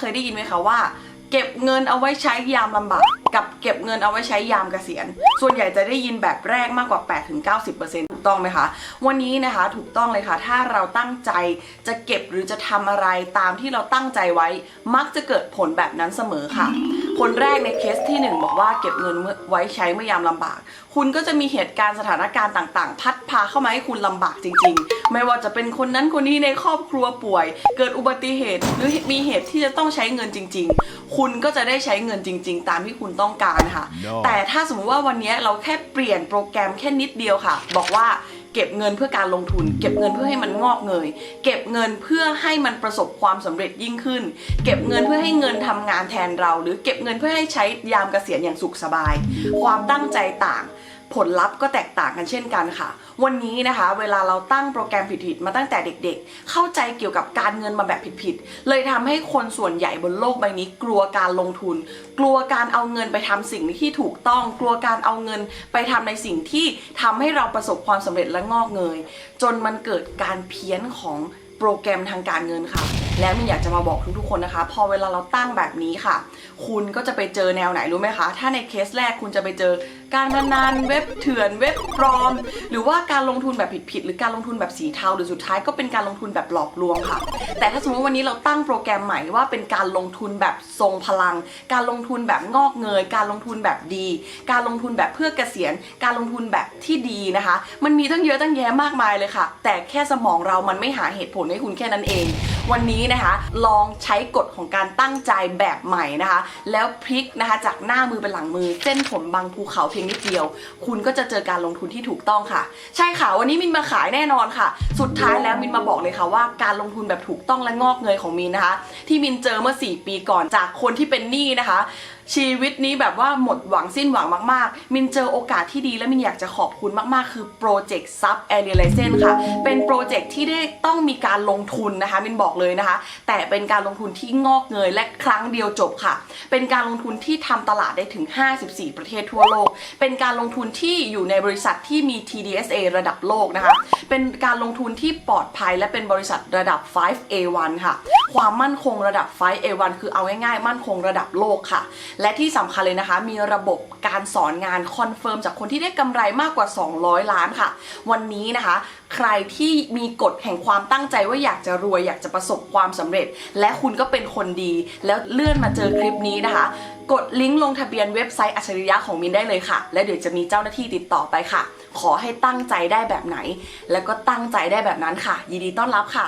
เคยได้ยินไหมคะว่า เก็บเงินเอาไว้ใช้ยามลำบาก กับเก็บเงินเอาไว้ใช้ยามเกษียณ ส่วนใหญ่จะได้ยินแบบแรกมากกว่า 8-90%ถูกต้องไหมคะ วันนี้นะคะถูกต้องเลยค่ะ ถ้าเราตั้งใจจะเก็บหรือจะทำอะไรตามที่เราตั้งใจไว้ มักจะเกิดผลแบบนั้นเสมอค่ะ คนแรกในเคสที่หนึ่งบอกว่าเก็บเงินเมื่อไว้ใช้เมื่อยามลำบาก คุณก็จะมีเหตุการณ์สถานการณ์ต่างๆ พัดพาเข้ามาให้คุณลำบากจริง ๆ ไม่ว่าจะเป็นคนนั้นคนนี้ในครอบครัวป่วย เกิดอุบัติเหตุหรือมีเหตุที่จะต้องใช้เงินจริง ๆ คุณก็จะได้ใช้เงินจริง ๆ ตามที่คุณต้องการค่ะ No แต่ถ้าสมมติว่าวันนี้เราแค่เปลี่ยนโปรแกรมแค่นิดเดียวค่ะ บอกว่า เก็บเงินเพื่อการลงทุน เก็บเงินเพื่อให้มันงอกเงย เก็บเงินเพื่อให้มันประสบความสำเร็จยิ่งขึ้น เก็บเงินเพื่อให้เงินทำงานแทนเรา หรือเก็บเงินเพื่อให้ใช้ยามเกษียณอย่างสุขสบาย ความตั้งใจต่างผลลัพธ์ก็แตกต่างกันเช่นกันค่ะ วันนี้นะคะ เวลาเราตั้งโปรแกรมผิดๆมาตั้งแต่เด็กๆ เข้าใจเกี่ยวกับการเงินมาแบบผิดๆ เลยทำให้คนส่วนใหญ่บนโลกใบนี้ กลัวการลงทุน กลัวการเอาเงินไปทำสิ่งที่ถูกต้อง กลัวการเอาเงินไปทำในสิ่งที่ทำให้เราประสบความสำเร็จและงอกเงย จนมันเกิดการเพี้ยนของโปรแกรมทางการเงินค่ะ และมินอยากจะมาบอกทุกๆคนนะคะ พอเวลาเราตั้งแบบนี้ค่ะ คุณก็จะไปเจอแนวไหนรู้ไหมคะ ถ้าในเคสแรกคุณจะไปเจอการพนันเว็บเถื่อนเว็บปลอม หรือว่าการลงทุนแบบผิดๆหรือการลงทุนแบบสีเทาหรือสุดท้ายก็เป็นการลงทุนแบบหลอกลวงค่ะ แต่ถ้าสมมติวันนี้เราตั้งโปรแกรมใหม่ว่าเป็นการลงทุนแบบทรงพลัง การลงทุนแบบงอกเงย การลงทุนแบบดี การลงทุนแบบเพื่อเกษียณ การลงทุนแบบที่ดีนะคะ มันมีตั้งเยอะตั้งแยะมากมายเลยค่ะ แต่แค่สมองเรามันไม่หาเหตุผลให้คุณแค่นั้นเอง วันนี้นะคะ ลองใช้กฎของการตั้งใจแบบใหม่นะคะ แล้วพลิกนะคะจากหน้ามือเป็นหลังมือ เส้นผมบางภูเขาเพียงนิดเดียว คุณก็จะเจอการลงทุนที่ถูกต้องค่ะ ใช่ค่ะ วันนี้มินมาขายแน่นอนค่ะ สุดท้ายแล้วมินมาบอกเลยค่ะว่าการลงทุนแบบถูกต้องและงอกเงยของมินนะคะ ที่มินเจอเมื่อ 4 ปีก่อนจากคนที่เป็นหนี้นะคะ ชีวิตนี้แบบว่าหมดหวังสิ้นหวังมากๆ มินเจอโอกาสที่ดีและมินอยากจะขอบคุณมากๆ คือโปรเจกต์ซับแอเรียไลเซนค่ะ เป็นโปรเจกต์ที่ได้ต้องมีการลงทุนนะคะ มินบอกเลยนะคะ แต่เป็นการลงทุนที่งอกเงยและครั้งเดียวจบค่ะ เป็นการลงทุนที่ทำตลาดได้ถึง 54 ประเทศทั่วโลก เป็นการลงทุนที่อยู่ในบริษัทที่มี TDSA ระดับโลกนะคะ เป็นการลงทุนที่ปลอดภัย และเป็นบริษัทระดับ 5A1 ค่ะ ความมั่นคงระดับ 5A1 คือเอาง่ายๆ มั่นคงระดับโลกค่ะและที่สำคัญเลยนะคะ มีระบบการสอนงานคอนเฟิร์มจากคนที่ได้กำไรมากกว่า 200 ล้านค่ะ วันนี้นะคะ ใครที่มีกฎแห่งความตั้งใจว่าอยากจะรวยอยากจะประสบความสำเร็จ และคุณก็เป็นคนดี แล้วเลื่อนมาเจอคลิปนี้นะคะ กดลิงก์ลงทะเบียนเว็บไซต์อัจฉริยะของมินได้เลยค่ะ และเดี๋ยวจะมีเจ้าหน้าที่ติดต่อไปค่ะ ขอให้ตั้งใจได้แบบไหน แล้วก็ตั้งใจได้แบบนั้นค่ะ ยินดีต้อนรับค่ะ